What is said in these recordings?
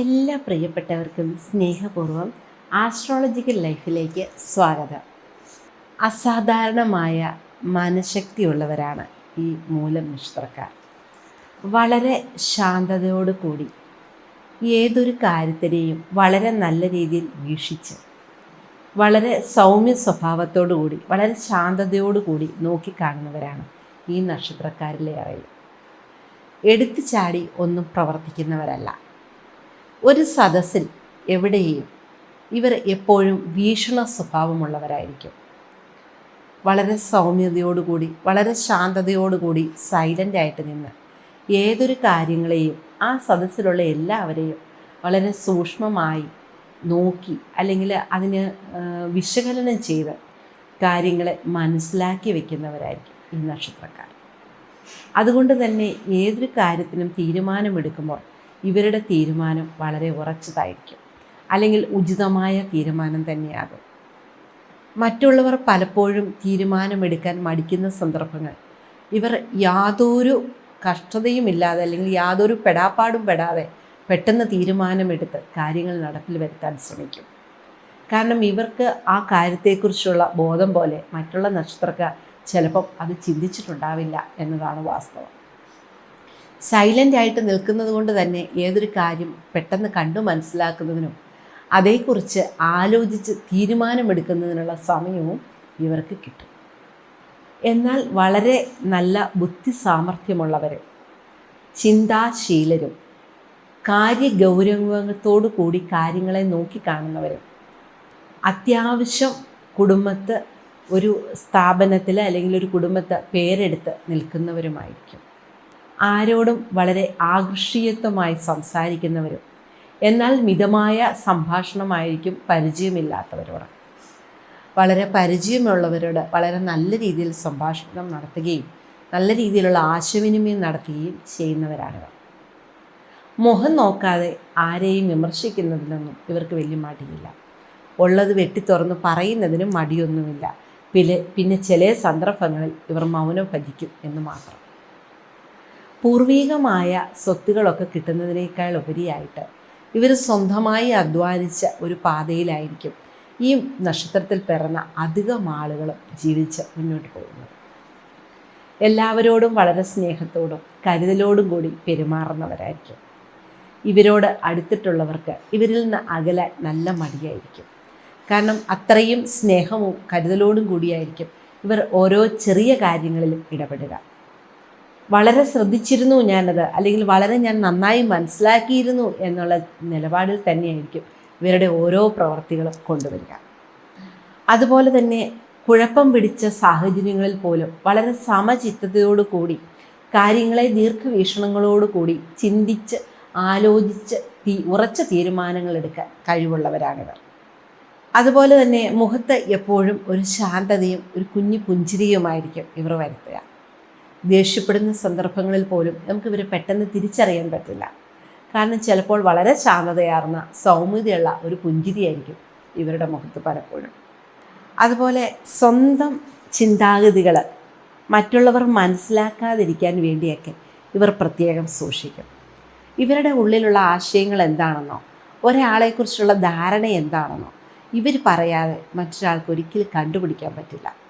എല്ലാ പ്രിയപ്പെട്ടവർക്കും സ്നേഹപൂർവം ആസ്ട്രോളജിക്കൽ ലൈഫിലേക്ക് സ്വാഗതം. അസാധാരണമായ മനഃശക്തിയുള്ളവരാണ് ഈ മൂലം നക്ഷത്രക്കാർ വളരെ ശാന്തതയോടു കൂടി ഏതൊരു കാര്യത്തിനെയും വളരെ നല്ല രീതിയിൽ വീക്ഷിച്ച് വളരെ സൗമ്യ സ്വഭാവത്തോടു കൂടി വളരെ ശാന്തതയോടു കൂടി നോക്കിക്കാണുന്നവരാണ് ഈ നക്ഷത്രക്കാരിലെ അറിയും എടുത്തു ചാടി ഒന്നും പ്രവർത്തിക്കുന്നവരല്ല. ഒരു സദസ്സിൽ എവിടെയും ഇവർ എപ്പോഴും വീക്ഷണ സ്വഭാവമുള്ളവരായിരിക്കും. വളരെ സൗമ്യതയോടുകൂടി വളരെ ശാന്തതയോടുകൂടി സൈലന്റ് ആയിട്ട് നിന്ന് ഏതൊരു കാര്യങ്ങളെയും ആ സദസ്സിലുള്ള എല്ലാവരെയും വളരെ സൂക്ഷ്മമായി നോക്കി അല്ലെങ്കിൽ അതിന് വിശകലനം ചെയ്ത് കാര്യങ്ങളെ മനസ്സിലാക്കി വെക്കുന്നവരായിരിക്കും ഈ നക്ഷത്രക്കാർ. അതുകൊണ്ട് തന്നെ ഏതൊരു കാര്യത്തിനും തീരുമാനമെടുക്കുമ്പോൾ ഇവരുടെ തീരുമാനം വളരെ ഉറച്ചതായിരിക്കും. അല്ലെങ്കിൽ ഉചിതമായ തീരുമാനം തന്നെയാകും. മറ്റുള്ളവർ പലപ്പോഴും തീരുമാനമെടുക്കാൻ മടിക്കുന്ന സന്ദർഭങ്ങൾ. ഇവർ യാതൊരു കഷ്ടതയുമില്ലാതെ അല്ലെങ്കിൽ യാതൊരു പെടാപ്പാടും പെടാതെ പെട്ടെന്ന് തീരുമാനമെടുത്ത് കാര്യങ്ങൾ നടപ്പിൽ വരുത്താൻ ശ്രമിക്കും. കാരണം ഇവർക്ക് ആ കാര്യത്തെക്കുറിച്ചുള്ള ബോധം പോലെ മറ്റുള്ള നക്ഷത്രക്കാർ ചിലപ്പം അത് ചിന്തിച്ചിട്ടുണ്ടാവില്ല എന്നതാണ് വാസ്തവം. സൈലന്റ് ആയിട്ട് നിൽക്കുന്നത് കൊണ്ട് തന്നെ ഏതൊരു കാര്യം പെട്ടെന്ന് കണ്ടു മനസ്സിലാക്കുന്നതിനും അതേക്കുറിച്ച് ആലോചിച്ച് തീരുമാനമെടുക്കുന്നതിനുള്ള സമയവും ഇവർക്ക് കിട്ടും. എന്നാൽ വളരെ നല്ല ബുദ്ധി സാമർഥ്യമുള്ളവരും ചിന്താശീലരും കാര്യഗൗരവത്തോടു കൂടി കാര്യങ്ങളെ നോക്കിക്കാണുന്നവരും അത്യാവശ്യം കുടുംബത്ത് ഒരു സ്ഥാപനത്തിൽ അല്ലെങ്കിൽ ഒരു കുടുംബത്തെ പേരെടുത്ത് നിൽക്കുന്നവരുമായിരിക്കും. ആരോടും വളരെ ആകർഷീയത്വമായി സംസാരിക്കുന്നവരും എന്നാൽ മിതമായ സംഭാഷണമായിരിക്കും പരിചയമില്ലാത്തവരോട്. വളരെ പരിചയമുള്ളവരോട് വളരെ നല്ല രീതിയിൽ സംഭാഷണം നടത്തുകയും നല്ല രീതിയിലുള്ള ആശയവിനിമയം നടത്തുകയും ചെയ്യുന്നവരാണിവർ. മുഖം നോക്കാതെ ആരെയും വിമർശിക്കുന്നതിനൊന്നും ഇവർക്ക് വലിയ മടിയില്ല. ഉള്ളത് വെട്ടി തുറന്ന് പറയുന്നതിനും മടിയൊന്നുമില്ല. പിന്നെ പിന്നെ ചില സന്ദർഭങ്ങളിൽ ഇവർ മൗനം ഭജിക്കും എന്ന് മാത്രം. പൂർവീകമായ സ്വത്തുകളൊക്കെ കിട്ടുന്നതിനേക്കാൾ ഉപരിയായിട്ട് ഇവർ സ്വന്തമായി അധ്വാനിച്ച ഒരു പാതയിലായിരിക്കും ഈ നക്ഷത്രത്തിൽ പിറന്ന അധികം ആളുകളും ജീവിച്ച് മുന്നോട്ട് പോകുന്നത്. എല്ലാവരോടും വളരെ സ്നേഹത്തോടും കരുതലോടും കൂടി പെരുമാറുന്നവരായിരിക്കും. ഇവരോട് അടുത്തിട്ടുള്ളവർക്ക് ഇവരിൽ നിന്ന് അകലാൻ നല്ല മടിയായിരിക്കും. കാരണം അത്രയും സ്നേഹവും കരുതലോടും കൂടിയായിരിക്കും ഇവർ ഓരോ ചെറിയ കാര്യങ്ങളിലും ഇടപെടുക. വളരെ ശ്രദ്ധിച്ചിരുന്നു ഞാനത്. അല്ലെങ്കിൽ വളരെ ഞാൻ നന്നായി മനസ്സിലാക്കിയിരുന്നു എന്നുള്ള നിലപാടിൽ തന്നെയായിരിക്കും ഇവരുടെ ഓരോ പ്രവർത്തികളും കൊണ്ടുവരിക. അതുപോലെ തന്നെ കുഴപ്പം പിടിച്ച സാഹചര്യങ്ങളിൽ പോലും വളരെ സമചിത്തതയോടു കൂടി കാര്യങ്ങളെ ദീർഘവീക്ഷണങ്ങളോടു കൂടി ചിന്തിച്ച് ആലോചിച്ച് തീ ഉറച്ച തീരുമാനങ്ങൾ എടുക്കാൻ കഴിവുള്ളവരാണിവർ. അതുപോലെ തന്നെ മുഖത്ത് എപ്പോഴും ഒരു ശാന്തതയും ഒരു കുഞ്ഞു പുഞ്ചിരിയുമായിരിക്കും ഇവർ വരുത്തുക. ദേഷ്യപ്പെടുന്ന സന്ദർഭങ്ങളിൽ പോലും നമുക്ക് ഇവരെ പെട്ടെന്ന് തിരിച്ചറിയാൻ പറ്റില്ല. കാരണം ചിലപ്പോൾ വളരെ ശാന്തതയാർന്ന സൗമ്യതയുള്ള ഒരു പുഞ്ചിരിയായിരിക്കും ഇവരുടെ മുഖത്ത് പലപ്പോഴും. അതുപോലെ സ്വന്തം ചിന്താഗതികൾ മറ്റുള്ളവർ മനസ്സിലാക്കാതിരിക്കാൻ വേണ്ടിയൊക്കെ ഇവർ പ്രത്യേകം സൂക്ഷിക്കും. ഇവരുടെ ഉള്ളിലുള്ള ആശയങ്ങൾ എന്താണെന്നോ ഒരാളെക്കുറിച്ചുള്ള ധാരണ എന്താണെന്നോ ഇവർ പറയാതെ മറ്റൊരാൾക്ക് ഒരിക്കലും കണ്ടുപിടിക്കാൻ പറ്റില്ല.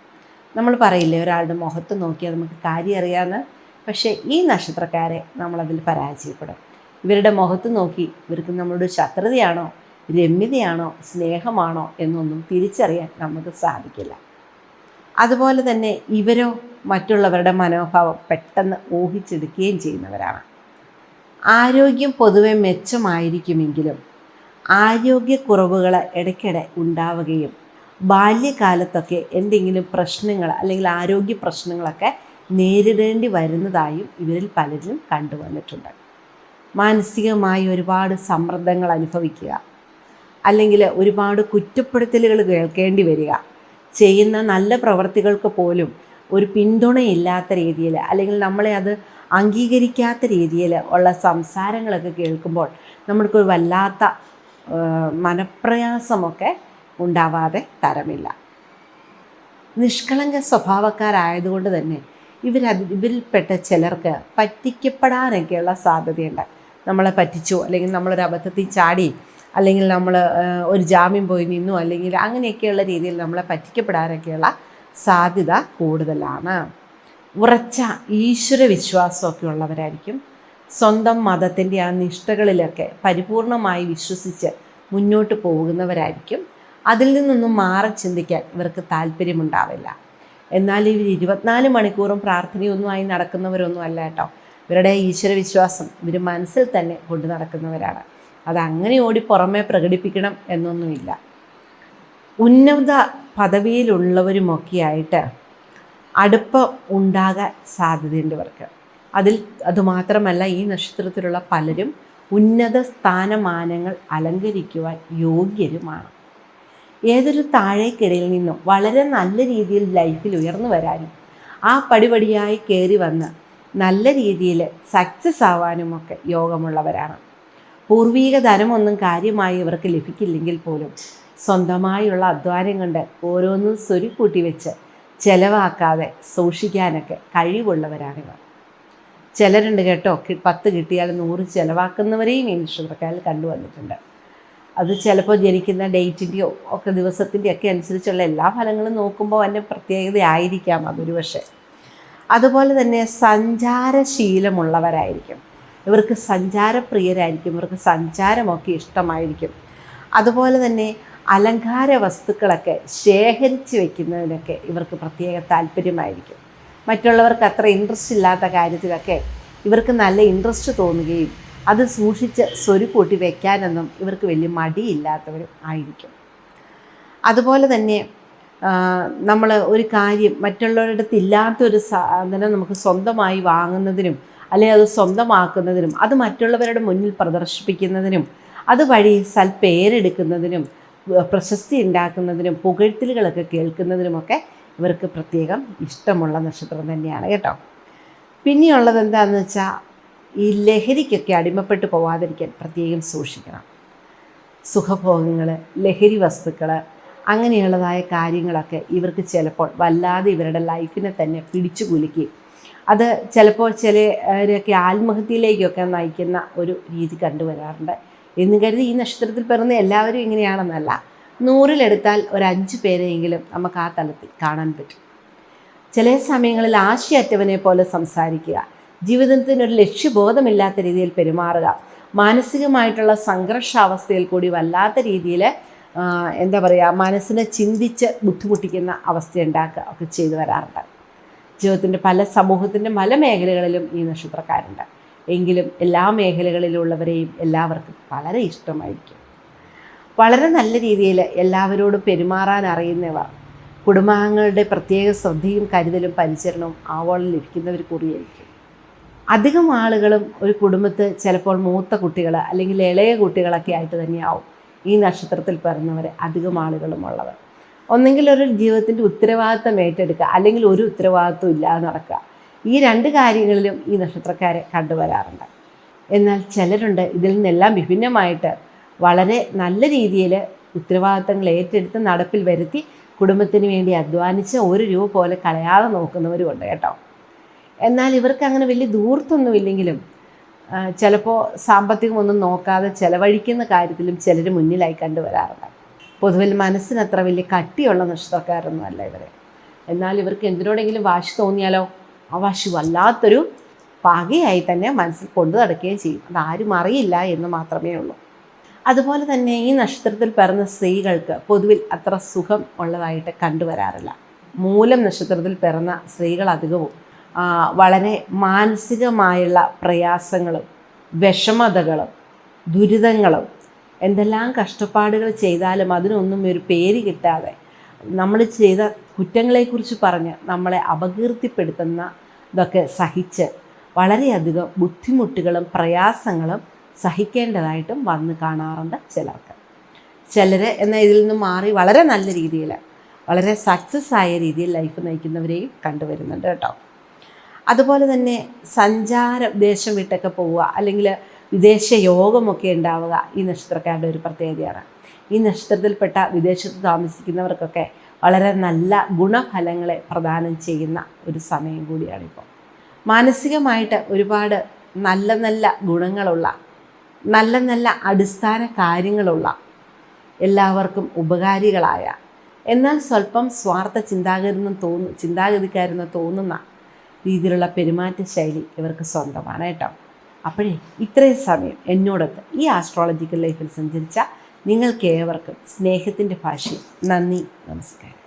നമ്മൾ പറയില്ലേ ഒരാളുടെ മുഖത്ത് നോക്കിയാൽ നമുക്ക് കാര്യം അറിയാമെന്ന് പക്ഷേ ഈ നക്ഷത്രക്കാരെ നമ്മളതിൽ പരാജയപ്പെടും. ഇവരുടെ മുഖത്ത് നോക്കി ഇവർക്ക് നമ്മളോട് ശത്രുതയാണോ രമ്യതയാണോ സ്നേഹമാണോ എന്നൊന്നും തിരിച്ചറിയാൻ നമുക്ക് സാധിക്കില്ല. അതുപോലെ തന്നെ ഇവരോ മറ്റുള്ളവരുടെ മനോഭാവം പെട്ടെന്ന് ഊഹിച്ചെടുക്കുകയും ചെയ്യുന്നവരാണ്. ആരോഗ്യം പൊതുവെ മെച്ചമായിരിക്കുമെങ്കിലും ആരോഗ്യക്കുറവുകൾ ഇടയ്ക്കിടെ ഉണ്ടാവുകയും ബാല്യകാലത്തൊക്കെ എന്തെങ്കിലും പ്രശ്നങ്ങൾ അല്ലെങ്കിൽ ആരോഗ്യ പ്രശ്നങ്ങളൊക്കെ നേരിടേണ്ടി വരുന്നതായും ഇവരിൽ പലരും കണ്ടുവന്നിട്ടുണ്ട് മാനസികമായി ഒരുപാട് സമ്മർദ്ദങ്ങൾ അനുഭവിക്കുക അല്ലെങ്കിൽ ഒരുപാട് കുറ്റപ്പെടുത്തലുകൾ കേൾക്കേണ്ടി വരിക ചെയ്യുന്ന നല്ല പ്രവർത്തികൾക്ക് പോലും ഒരു പിന്തുണയില്ലാത്ത രീതിയിൽ അല്ലെങ്കിൽ നമ്മളെ അത് അംഗീകരിക്കാത്ത രീതിയിൽ ഉള്ള സംസാരങ്ങളൊക്കെ കേൾക്കുമ്പോൾ നമ്മൾക്കൊരു വല്ലാത്ത മനപ്രയാസമൊക്കെ ഉണ്ടാവാതെ തരമില്ല. നിഷ്കളങ്ക സ്വഭാവക്കാരായതുകൊണ്ട് തന്നെ ഇവർ ഇവരിൽപ്പെട്ട ചിലർക്ക് പറ്റിക്കപ്പെടാനൊക്കെയുള്ള സാധ്യതയുണ്ട്. നമ്മളെ പറ്റിച്ചു അല്ലെങ്കിൽ നമ്മളൊരു അബദ്ധത്തിൽ ചാടി അല്ലെങ്കിൽ നമ്മൾ ഒരു ജാമ്യം പോയി നിന്നു അല്ലെങ്കിൽ അങ്ങനെയൊക്കെയുള്ള രീതിയിൽ നമ്മളെ പറ്റിക്കപ്പെടാനൊക്കെയുള്ള സാധ്യത കൂടുതലാണ്. ഉറച്ച ഈശ്വര വിശ്വാസമൊക്കെ ഉള്ളവരായിരിക്കും. സ്വന്തം മതത്തിന്റെ ആ നിഷ്ഠകളിലൊക്കെ പരിപൂർണമായി വിശ്വസിച്ച് മുന്നോട്ട് പോകുന്നവരായിരിക്കും. അതിൽ നിന്നൊന്നും മാറി ചിന്തിക്കാൻ ഇവർക്ക് താല്പര്യമുണ്ടാവില്ല. എന്നാൽ ഇവർ ഇരുപത്തിനാല് മണിക്കൂറും പ്രാർത്ഥനയൊന്നുമായി നടക്കുന്നവരൊന്നും അല്ല കേട്ടോ. ഇവരുടെ ഈശ്വരവിശ്വാസം ഇവർ മനസ്സിൽ തന്നെ കൊണ്ടു നടക്കുന്നവരാണ്. അതങ്ങനെ ഓടി പുറമെ പ്രകടിപ്പിക്കണം എന്നൊന്നുമില്ല. ഉന്നത പദവിയിലുള്ളവരുമൊക്കെയായിട്ട് അടുപ്പം ഉണ്ടാകാൻ സാധ്യതയുണ്ട് ഇവർക്ക്. അതിൽ അതുമാത്രമല്ല ഈ നക്ഷത്രത്തിലുള്ള പലരും ഉന്നത സ്ഥാനമാനങ്ങൾ അലങ്കരിക്കുവാൻ യോഗ്യരുമാണ്. ഏതൊരു താഴേക്കിടയിൽ നിന്നും വളരെ നല്ല രീതിയിൽ ലൈഫിൽ ഉയർന്നു വരാനും ആ പടിപടിയായി കയറി വന്ന് നല്ല രീതിയിൽ സക്സസ് ആവാനുമൊക്കെ യോഗമുള്ളവരാണ്. പൂർവീക ധനമൊന്നും കാര്യമായി ഇവർക്ക് ലഭിക്കില്ലെങ്കിൽ പോലും സ്വന്തമായുള്ള അധ്വാനം കൊണ്ട് ഓരോന്നും സ്വരുക്കൂട്ടി വെച്ച് ചിലവാക്കാതെ സൂക്ഷിക്കാനൊക്കെ കഴിവുള്ളവരാണിവർ ചിലരുണ്ട് കേട്ടോ പത്ത് കിട്ടിയാൽ നൂറ് ചിലവാക്കുന്നവരെയും ഈ നക്ഷത്രക്കാരിൽ കണ്ടുവന്നിട്ടുണ്ട്. അത് ചിലപ്പോൾ ജനിക്കുന്ന ഡേറ്റിന്റെയോ ഒക്കെ ദിവസത്തിന്റെയോ ഒക്കെ അനുസരിച്ചുള്ള എല്ലാ ഫലങ്ങളും നോക്കുമ്പോൾ അതിന്റെ പ്രത്യേകതയായിരിക്കാം അതൊരു പക്ഷേ. അതുപോലെ തന്നെ സഞ്ചാരശീലമുള്ളവരായിരിക്കും. ഇവർക്ക് സഞ്ചാരപ്രിയരായിരിക്കും ഇവർക്ക് സഞ്ചാരമൊക്കെ ഇഷ്ടമായിരിക്കും. അതുപോലെ തന്നെ അലങ്കാര വസ്തുക്കളൊക്കെ ശേഖരിച്ച് വയ്ക്കുന്നതിനൊക്കെ ഇവർക്ക് പ്രത്യേക താല്പര്യമായിരിക്കും. മറ്റുള്ളവർക്ക് അത്ര ഇൻട്രസ്റ്റ് ഇല്ലാത്ത കാര്യത്തിലൊക്കെ ഇവർക്ക് നല്ല ഇൻട്രസ്റ്റ് തോന്നുകയും അത് സൂക്ഷിച്ച് സ്വരുക്കൂട്ടി വയ്ക്കാനൊന്നും ഇവർക്ക് വലിയ മടിയില്ലാത്തവരും ആയിരിക്കും. അതുപോലെ തന്നെ നമ്മൾ ഒരു കാര്യം മറ്റുള്ളവരുടെ ഇല്ലാത്തൊരു സാധനം നമുക്ക് സ്വന്തമായി വാങ്ങുന്നതിനും അല്ലെങ്കിൽ അത് സ്വന്തമാക്കുന്നതിനും അത് മറ്റുള്ളവരുടെ മുന്നിൽ പ്രദർശിപ്പിക്കുന്നതിനും അതുവഴി സൽപ്പേരെടുക്കുന്നതിനും പ്രശസ്തി ഉണ്ടാക്കുന്നതിനും പുകഴ്ത്തലുകളൊക്കെ കേൾക്കുന്നതിനുമൊക്കെ ഇവർക്ക് പ്രത്യേകം ഇഷ്ടമുള്ള നക്ഷത്രം തന്നെയാണ് കേട്ടോ. പിന്നെയുള്ളത് എന്താണെന്ന് വെച്ചാൽ ഈ ലഹരിക്കൊക്കെ അടിമപ്പെട്ട് പോവാതിരിക്കാൻ പ്രത്യേകം സൂക്ഷിക്കണം. സുഖഭോഗങ്ങൾ ലഹരി വസ്തുക്കൾ അങ്ങനെയുള്ളതായ കാര്യങ്ങളൊക്കെ ഇവർക്ക് ചിലപ്പോൾ വല്ലാതെ ഇവരുടെ ലൈഫിനെ തന്നെ പിടിച്ചു കുലുക്കി. അത് ചിലപ്പോൾ ചിലരൊക്കെ ആത്മഹത്യയിലേക്കൊക്കെ നയിക്കുന്ന ഒരു രീതി കണ്ടുവരാറുണ്ട്. എന്ന് കരുതി ഈ നക്ഷത്രത്തിൽ പിറന്ന എല്ലാവരും ഇങ്ങനെയാണെന്നല്ല. നൂറിലെടുത്താൽ ഒരു അഞ്ച് പേരെയെങ്കിലും നമുക്ക് ആ തലത്തിൽ കാണാൻ പറ്റും. ചില സമയങ്ങളിൽ ആശയറ്റവനെ പോലെ സംസാരിക്കുക. ജീവിതത്തിന് ഒരു ലക്ഷ്യബോധമില്ലാത്ത രീതിയിൽ പെരുമാറുക. മാനസികമായിട്ടുള്ള സംഘർഷാവസ്ഥയിൽ കൂടി വല്ലാത്ത രീതിയിൽ എന്താ പറയുക മനസ്സിനെ ചിന്തിച്ച് ബുദ്ധിമുട്ടിക്കുന്ന അവസ്ഥ ഉണ്ടാക്കുക ഒക്കെ ചെയ്തു വരാറുണ്ട്. ജീവിതത്തിന്റെ പല സമൂഹത്തിന്റെ പല മേഖലകളിലും ഈ നക്ഷത്രക്കാരുണ്ട്. എങ്കിലും എല്ലാ മേഖലകളിലുള്ളവരെയും എല്ലാവർക്കും വളരെ ഇഷ്ടമായിരിക്കും. വളരെ നല്ല രീതിയിൽ എല്ലാവരോടും പെരുമാറാൻ അറിയുന്നവർ കുടുംബാംഗങ്ങളുടെ പ്രത്യേക ശ്രദ്ധയും കരുതലും പരിചരണവും ആവോളം ലഭിക്കുന്നവർ കൂടിയായിരിക്കും. അധികം ആളുകളും ഒരു കുടുംബത്ത് ചിലപ്പോൾ മൂത്ത കുട്ടികൾ അല്ലെങ്കിൽ ഇളയ കുട്ടികളൊക്കെ ആയിട്ട് തന്നെയാവും ഈ നക്ഷത്രത്തിൽ പിറന്നവർ അധികം ആളുകളും ഉള്ളത്. ഒന്നെങ്കിൽ ഒരു ജീവിതത്തിന്റെ ഉത്തരവാദിത്തം ഏറ്റെടുക്കുക അല്ലെങ്കിൽ ഒരു ഉത്തരവാദിത്വം ഇല്ലാതെ നടക്കുക. ഈ രണ്ട് കാര്യങ്ങളിലും ഈ നക്ഷത്രക്കാരെ കണ്ടുവരാറുണ്ട്. എന്നാൽ ചിലരുണ്ട് ഇതിൽ നിന്നെല്ലാം വിഭിന്നമായിട്ട് വളരെ നല്ല രീതിയിൽ ഉത്തരവാദിത്തങ്ങൾ ഏറ്റെടുത്ത് നടപ്പിൽ വരുത്തി കുടുംബത്തിന് വേണ്ടി അധ്വാനിച്ച് ഒരു രൂപ പോലെ കളയാതെ നോക്കുന്നവരുമുണ്ട് കേട്ടോ. എന്നാൽ ഇവർക്ക് അങ്ങനെ വലിയ ദൂർത്തൊന്നുമില്ലെങ്കിലും ചിലപ്പോൾ സാമ്പത്തികമൊന്നും നോക്കാതെ ചിലവഴിക്കുന്ന കാര്യത്തിലും ചിലർ മുന്നിലായി കണ്ടുവരാറുണ്ട്. പൊതുവിൽ മനസ്സിനത്ര വലിയ കട്ടിയുള്ള നഷ്ടക്കാരൊന്നും അല്ല ഇവരെ. എന്നാൽ ഇവർക്ക് എന്തിനോടെങ്കിലും വാശി തോന്നിയാലോ? ആ വാശി വല്ലാത്തൊരു പകയായി തന്നെ മനസ്സിൽ കൊണ്ടു നടക്കുകയും ചെയ്യും. അതാരും അറിയില്ല എന്ന് മാത്രമേ ഉള്ളൂ. അതുപോലെ തന്നെ ഈ നക്ഷത്രത്തിൽ പിറന്ന സ്ത്രീകൾക്ക് പൊതുവിൽ അത്ര സുഖം ഉള്ളതായിട്ട് കണ്ടുവരാറില്ല. മൂലം നക്ഷത്രത്തിൽ പിറന്ന സ്ത്രീകൾ അധികവും വളരെ മാനസികമായുള്ള പ്രയാസങ്ങളും വിഷമതകളും ദുരിതങ്ങളും എന്തെല്ലാം കഷ്ടപ്പാടുകൾ ചെയ്താലും അതിനൊന്നും ഒരു പേര് കിട്ടാതെ നമ്മൾ ചെയ്ത കുറ്റങ്ങളെക്കുറിച്ച് പറഞ്ഞ് നമ്മളെ അപകീർത്തിപ്പെടുത്തുന്ന ഇതൊക്കെ സഹിച്ച് വളരെയധികം ബുദ്ധിമുട്ടുകളും പ്രയാസങ്ങളും സഹിക്കേണ്ടതായിട്ടും വന്ന് കാണാറുണ്ട് ചിലർക്ക്. ചിലർ എന്ന ഇതിൽ നിന്ന് മാറി വളരെ നല്ല രീതിയിൽ വളരെ സക്സസ് ആയ രീതിയിൽ ലൈഫ് നയിക്കുന്നവരെയും കണ്ടുവരുന്നുണ്ട് കേട്ടോ. അതുപോലെ തന്നെ സഞ്ചാര ദേശം വിട്ടൊക്കെ പോവുക അല്ലെങ്കിൽ വിദേശ യോഗമൊക്കെ ഉണ്ടാവുക ഈ നക്ഷത്രക്കാരുടെ ഒരു പ്രത്യേകതയാണ്. ഈ നക്ഷത്രത്തിൽപ്പെട്ട വിദേശത്ത് താമസിക്കുന്നവർക്കൊക്കെ വളരെ നല്ല ഗുണഫലങ്ങളെ പ്രദാനം ചെയ്യുന്ന ഒരു സമയം കൂടിയാണിപ്പോൾ. മാനസികമായിട്ട് ഒരുപാട് നല്ല നല്ല ഗുണങ്ങളുള്ള നല്ല നല്ല അടിസ്ഥാന കാര്യങ്ങളുള്ള എല്ലാവർക്കും ഉപകാരികളായ എന്നാൽ സ്വല്പം സ്വാർത്ഥ ചിന്താഗതി തോന്നു ചിന്താഗതിക്കാരെന്ന് തോന്നുന്ന രീതിയിലുള്ള പെരുമാറ്റ ശൈലി ഇവർക്ക് സ്വന്തമാണ് കേട്ടോ. അപ്പോഴേ ഇത്രയും സമയം എന്നോടൊത്ത് ഈ ആസ്ട്രോളജിക്കൽ ലൈഫിൽ സഞ്ചരിച്ച നിങ്ങൾക്ക് ഏവർക്കും സ്നേഹത്തിന്റെ ഭാഷയിൽ നന്ദി നമസ്കാരം.